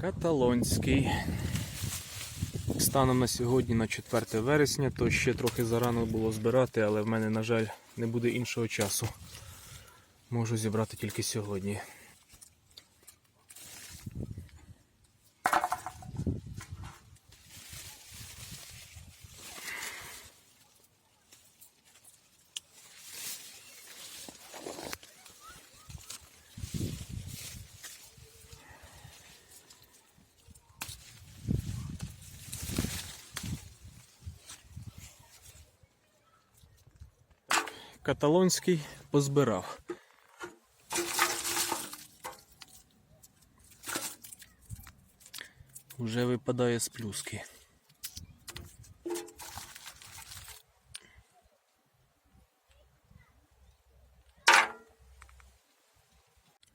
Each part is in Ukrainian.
Каталонський. Станом на сьогодні, на 4 вересня, то ще трохи зарано було збирати, але в мене, на жаль, не буде іншого часу. Можу зібрати тільки сьогодні. Каталонський позбирав. Уже випадає з плюски.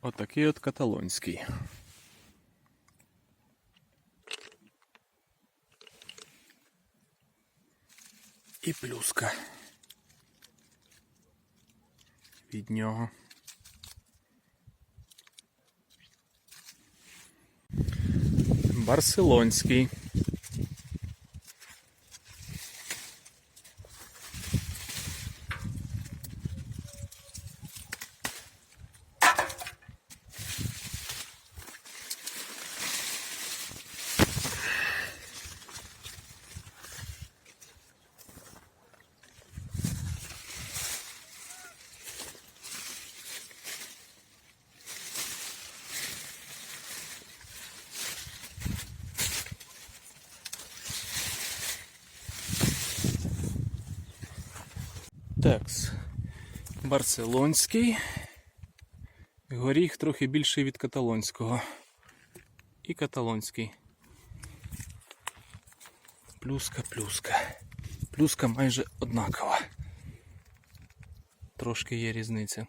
Отакий от каталонський. І плюска. Від нього. Барселонський. Такс. Барселонський. Горіх трохи більший від каталонського. І каталонський. Плюска, плюска. Плюска майже однакова. Трошки є різниця.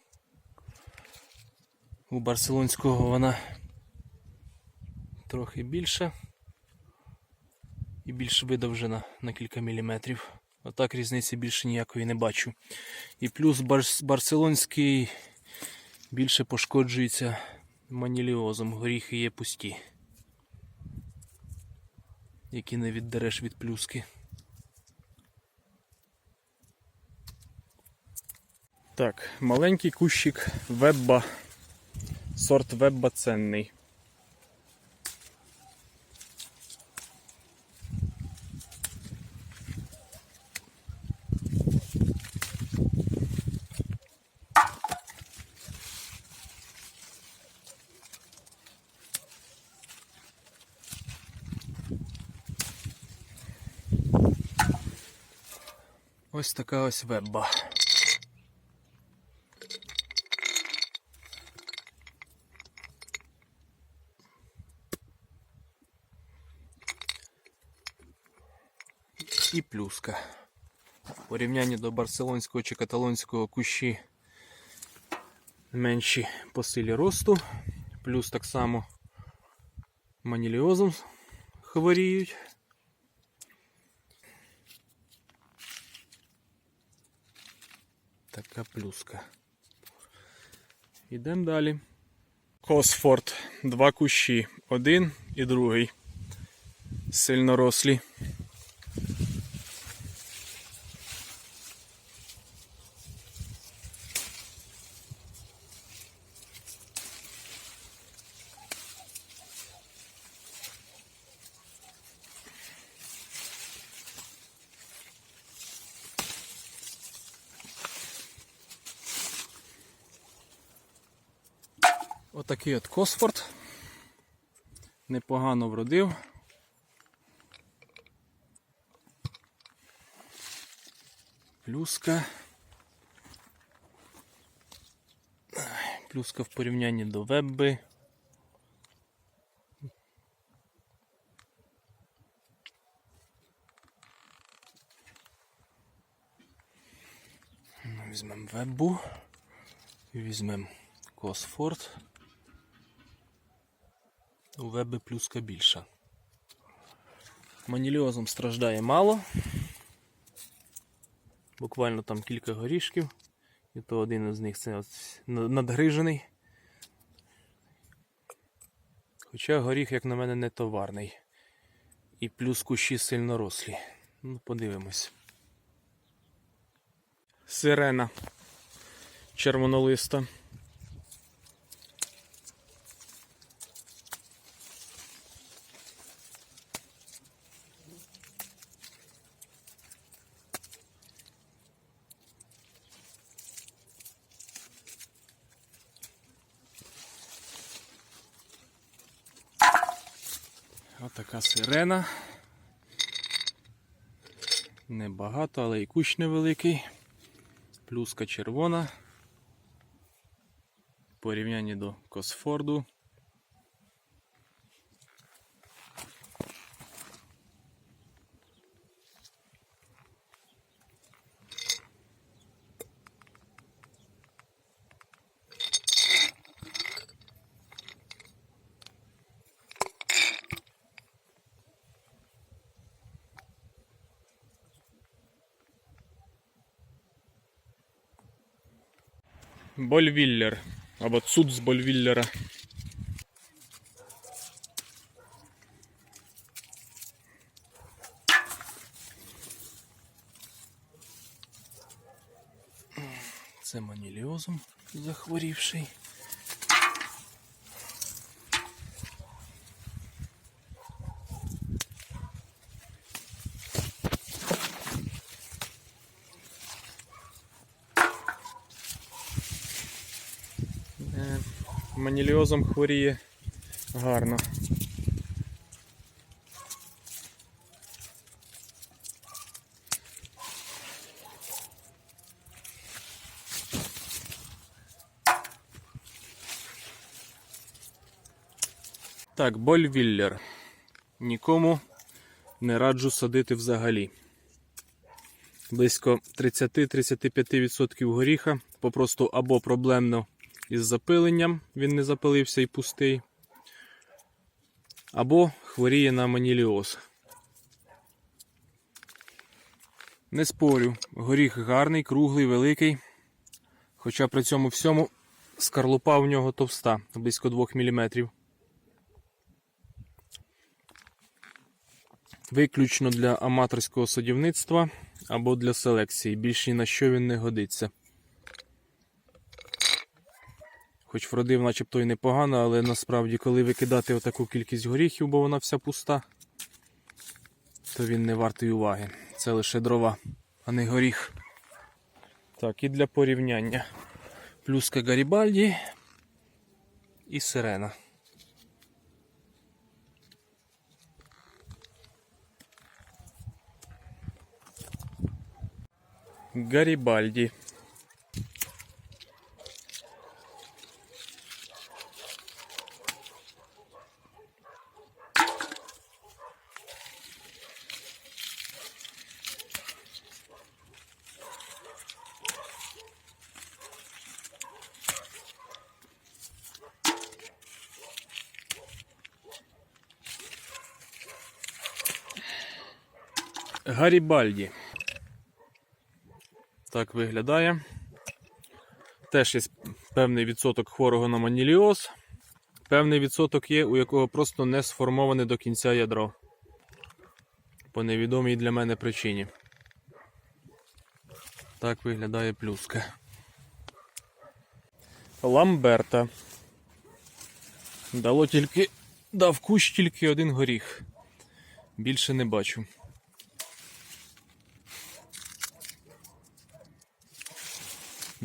У барселонського вона трохи більша і більш видовжена на кілька міліметрів. Отак різниці більше ніякої не бачу. І плюс барселонський більше пошкоджується маніліозом. Горіхи є пусті. Які не віддереш від плюски. Так, маленький кущик вебба. Сорт вебба ценний. Ось така ось вебба. І плюска. В порівнянні до барселонського чи каталонського кущі менші по силі росту. Плюс так само маніліозом хворіють. Така плюска. Йдемо далі. Косфорд. Два кущі. Один і другий. Сильно рослі. Отакий от Косфорд. Непогано вродив. Плюска. Плюска в порівнянні до вебби. Ну, Візьмемо веббу і візьмемо Косфорд. У веби плюска більша. Маніліозом страждає мало. Буквально там кілька горішків. І то один із них це надгрижений. Хоча горіх, як на мене, не товарний. І плюс кущі сильно рослі. Ну, подивимось. Сирена червонолиста. Отака сирена. Небагато, але і кущ невеликий. Плюска червона. В порівнянні до Косфорду. Больвіллер. Або цуд з Больвіллера. Це маніліозом захворівший. Маніліозом хворіє гарно. Так, Больвіллер. Нікому не раджу садити взагалі. Близько 30-35% горіха попросту або проблемно із запиленням, він не запилився і пустий, або хворіє на маніліоз. Не спорю, горіх гарний, круглий, великий, хоча при цьому всьому скарлупа у нього товста, близько 2 мм. Виключно для аматорського садівництва або для селекції. Більш ні на що він не годиться. Хоч вродив начебто і непогано, але насправді, коли викидати отаку кількість горіхів, бо вона вся пуста, то він не вартий уваги. Це лише дрова, а не горіх. Так, і для порівняння. Плюска Гарібальді і сирена. Гарібальді. Гарібальді. Так виглядає. Теж є певний відсоток хворого на маніліоз. Певний відсоток є, у якого просто не сформоване до кінця ядро. По невідомій для мене причині. Так виглядає плюска. Ламберта. Дало тільки. Дав кущ тільки один горіх. Більше не бачу.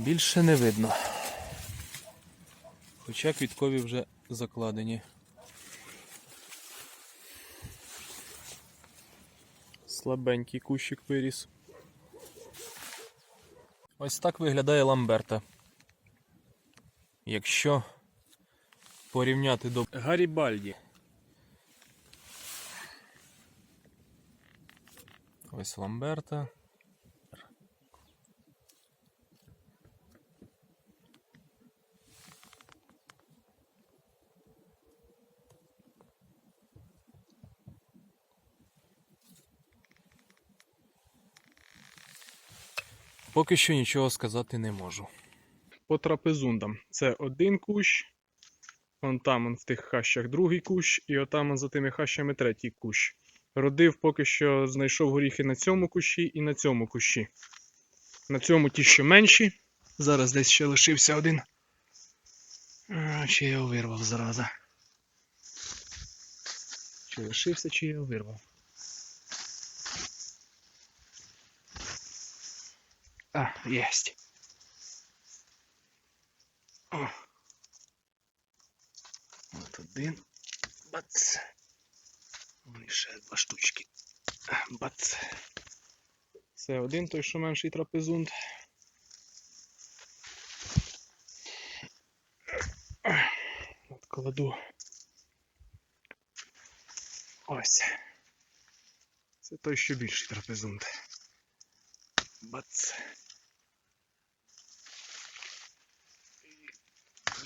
Більше не видно. Хоча квіткові вже закладені. Слабенький кущик виріс. Ось так виглядає Ламберта. Якщо порівняти до Гарібальді. Ось Ламберта. Поки що нічого сказати не можу. По трапезундам. Це один кущ, Вон там, он в тих хащах другий кущ, і отам за тими хащами третій кущ. Родив поки що знайшов горіхи на цьому кущі і на цьому кущі. На цьому ті, що менші. Зараз десь ще лишився один. А, чи я його вирвав зараза. Чи лишився, чи я його вирвав. А, єсть. О. От один. Бац. Вон ще два штучки. Бац. Це один той, що менший трапезунд. От кладу. Ось. Це той, що більший трапезунд. Бац.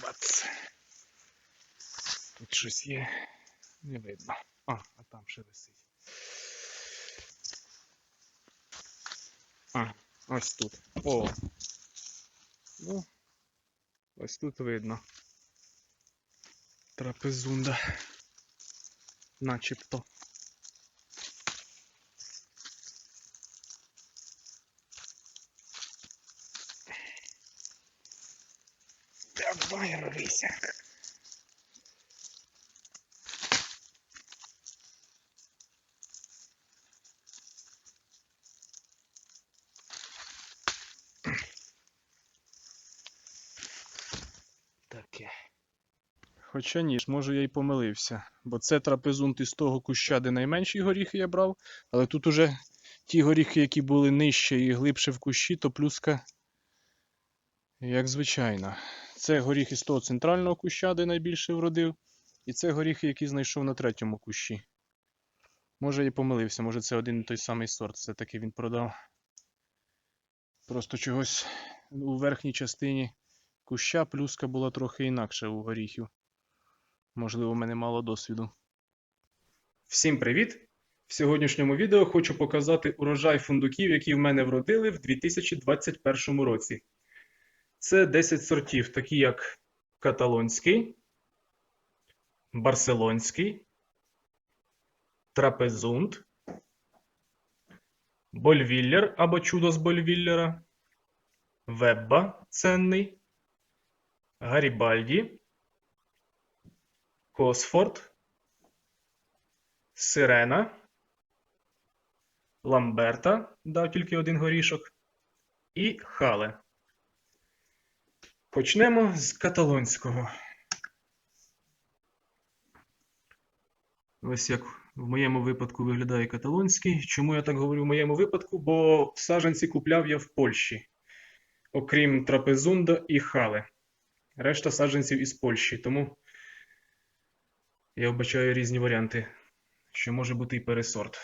Бац. Тут щось є. Не видно. А, а там ще висить. А, ось тут. О. Ну, ось тут видно. Трапезунда. Начебто. Давай. Таке. Хоча ні, ж, може я й помилився, бо це трапезунт із того куща, де найменші горіхи я брав, але тут уже ті горіхи, які були нижче і глибше в кущі, то плюска, як звичайно. Це горіхи з того центрального куща, де найбільше вродив, і це горіхи, які знайшов на третьому кущі. Може я помилився, може це один і той самий сорт, все-таки він продав. Просто чогось у верхній частині куща плюска була трохи інакша у горіхів. Можливо, в мене мало досвіду. Всім привіт! В сьогоднішньому відео хочу показати урожай фундуків, які в мене вродили в 2021 році. Це 10 сортів, такі як каталонський, барселонський, трапезунд, больвіллер або чудо з больвіллера, вебба ценний, гарібальді, Косфорд, Сирена, Ламберта, дав тільки один горішок, і Хале. Почнемо з каталонського. Ось як в моєму випадку виглядає каталонський. Чому я так говорю в моєму випадку? Бо саджанці купляв я в Польщі, окрім трапезунда і хале. Решта саджанців із Польщі. Тому я вбачаю різні варіанти, що може бути і пересорт.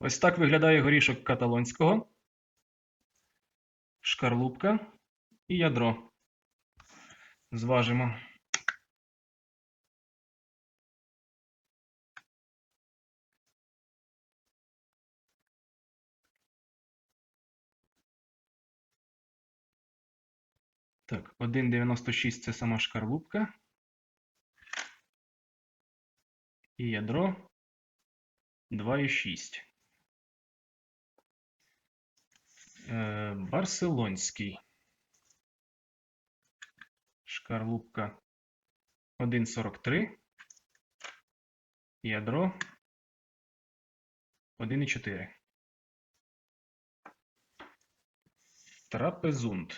Ось так виглядає горішок каталонського, шкарлупка і ядро. Зважимо. Так, 1,96 це сама шкарлупка. І ядро 2,6. Барселонський. Шкарлупка 1,43. Ядро 1,4. Трапезунд.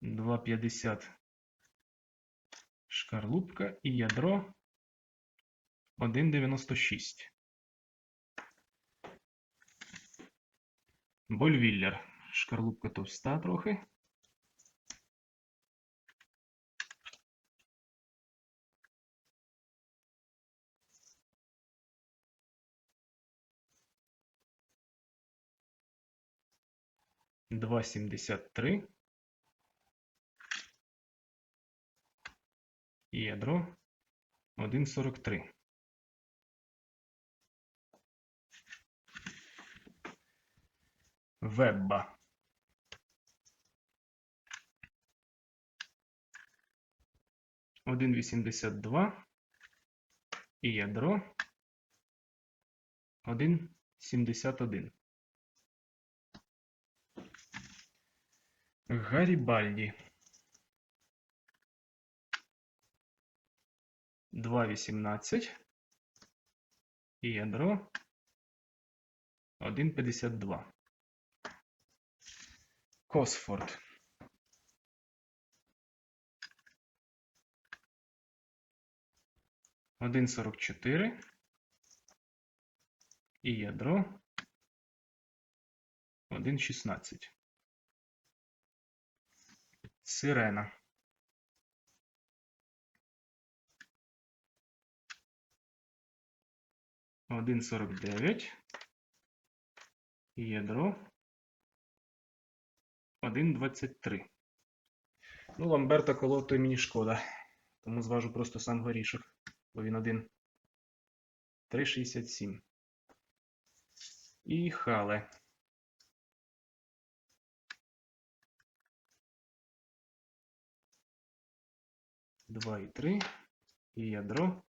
Два п'ятдесят шкарлупка і ядро 1,96. Больвіллер. Шкарлупка товста трохи. Два сімдесят три. Ядро 1,43. Вебба. Один вісімдесят два і ядро один сімдесят один. Гарібальді. Два вісімнадцять і ядро 1,52. Косфорд. Один сорок чотири. І ядро. Один шістнадцять. Сирена. Один сорок дев'ять. І ядро 1,23. Ну, Ламберта колоти мені шкода. Тому зважу просто сам горішок. Бо він один 3,67. І хале. Два і три. І ядро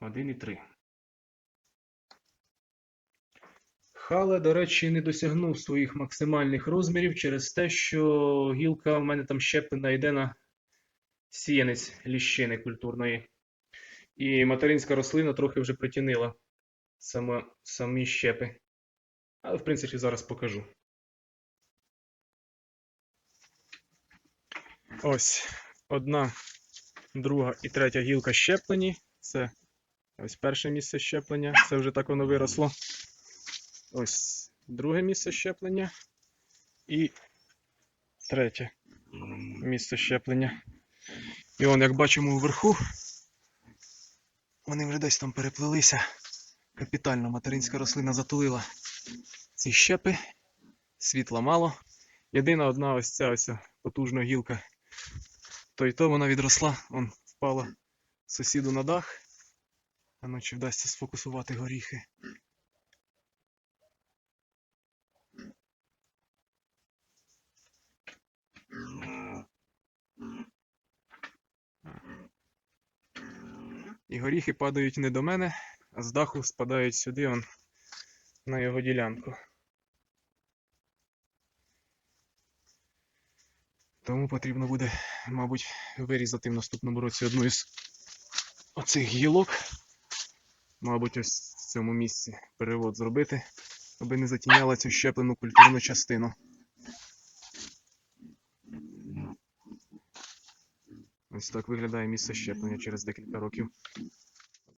1,3. Хале, до речі, не досягнув своїх максимальних розмірів через те, що гілка в мене там щеплена йде на сіянець ліщини культурної. І материнська рослина трохи вже притінила саме, самі щепи. Але, в принципі, зараз покажу. Ось одна, друга і третя гілка щеплені. Це ось перше місце щеплення. Це вже так воно виросло. Ось друге місце щеплення і третє місце щеплення. І он, як бачимо вверху, вони вже десь там переплелися. Капітально материнська рослина затулила ці щепи. Світла мало. Єдина одна ось ця ось потужна гілка. То й то вона відросла, он впала сусіду на дах. А ну чи вдасться сфокусувати горіхи. І горіхи падають не до мене, а з даху спадають сюди он, на його ділянку. Тому потрібно буде, мабуть, вирізати в наступному році одну із оцих гілок. Мабуть, ось в цьому місці перевод зробити, аби не затіняла цю щеплену культурну частину. Ось так виглядає місце щеплення через декілька років.